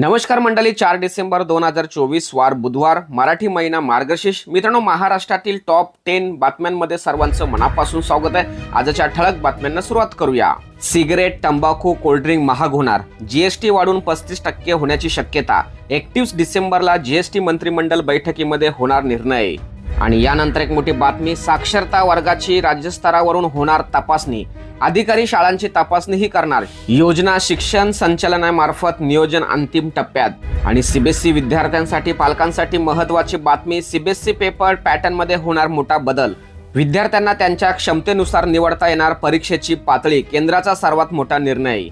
नमस्कार मंडळी चार डिसेंबर दोन हजार चोवीस वार बुधवार मराठी महिना मार्गशीर्ष. मित्रांनो महाराष्ट्रातील टॉप टेन बातम्यांमध्ये सर्वांचं मनापासून स्वागत आहे. आजच्या ठळक बातम्यांना सुरुवात करूया. सिगरेट तंबाखू कोल्ड्रिंक महाग होणार. जीएसटी वाढून पस्तीस टक्के होण्याची शक्यता. एकतीस डिसेंबरला जीएसटी मंत्रिमंडळ बैठकीमध्ये होणार निर्णय. आणि यानंतर एक मोठी बातमी साक्षरता वर्गाची राज्यस्तरावरून होणार तपासणी. अधिकारी शाळांची तपासणीही करणार. योजना शिक्षण संचालनामार्फत नियोजन अंतिम टप्प्यात. आणि सीबीएसई विद्यार्थ्यांसाठी पालकांसाठी महत्वाची बातमी सीबीएसई पेपर पॅटर्नमध्ये होणार मोठा बदल. विद्यार्थ्यांना त्यांच्या क्षमतेनुसार निवडता येणार परीक्षेची पातळी केंद्राचा सर्वात मोठा निर्णय.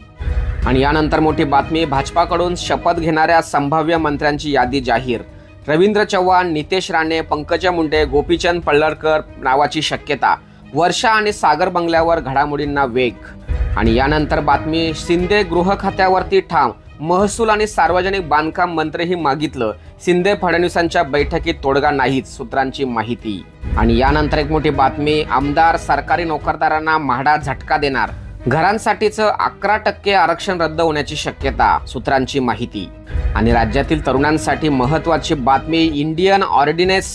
आणि यानंतर मोठी बातमी भाजपाकडून शपथ घेणाऱ्या संभाव्य मंत्र्यांची यादी जाहीर. रवींद्र चव्हाण नितेश राणे पंकजा मुंडे गोपीचंद पल्लडकर नावाची शक्यता. वर्षा आणि सागर बंगल्यावर घडामोडींना वेग. आणि यानंतर बातमी शिंदे गृह खात्यावरती ठाम. महसूल आणि सार्वजनिक बांधकाम मंत्रीही मागितलं. शिंदे फडणवीसांच्या बैठकीत तोडगा नाहीच सूत्रांची माहिती. आणि यानंतर एक मोठी बातमी आमदार सरकारी नोकरदारांना म्हाडा झटका देणार. घरांसाठीचं अकरा टक्के आरक्षण रद्द होण्याची शक्यता सूत्रांची माहिती. आणि राज्यातील तरुणांसाठी महत्वाची बातमी इंडियन ऑर्डिनेन्स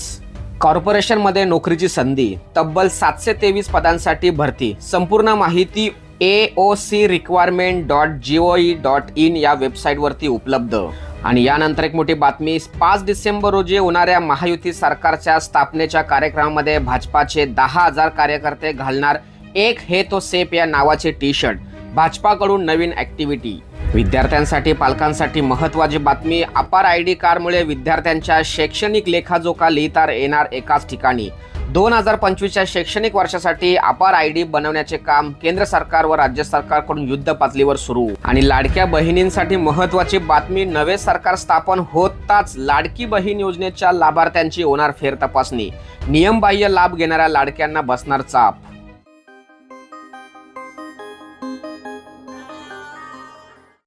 कॉर्पोरेशनमध्ये नोकरीची संधी तब्बल सातशे तेवीस पदांसाठी भरती. संपूर्ण माहिती A O C requirement dot G O E dot in या वेबसाईटवरती उपलब्ध. आणि यानंतर एक मोठी बातमी पाच डिसेंबर रोजी होणाऱ्या महायुती सरकारच्या स्थापनेच्या कार्यक्रमामध्ये भाजपाचे दहा हजार कार्यकर्ते घालणार एक हे तो सेप या नावाचे टी शर्ट भाजपाकडून नवीन ऍक्टिव्हिटी विद्यार्थ्यांसाठी पालकांसाठी महत्वाची बातमी. अपार आय डी कार्डमुळे विद्यार्थ्यांच्या शैक्षणिक लेखाजोखा लिहिता येणार एकाच ठिकाणी. दोन हजार पंचवीसच्या शैक्षणिक वर्षासाठी अपार आय डी बनवण्याचे काम केंद्र सरकार व राज्य सरकारकडून युद्ध पातळीवर सुरू. आणि लाडक्या बहिणींसाठी महत्वाची बातमी नवे सरकार स्थापन होताच लाडकी बहीण योजनेच्या लाभार्थ्यांची होणार फेर तपासणी नियमबाह्य लाभ घेणाऱ्या लाडक्यांना बसणार चाप.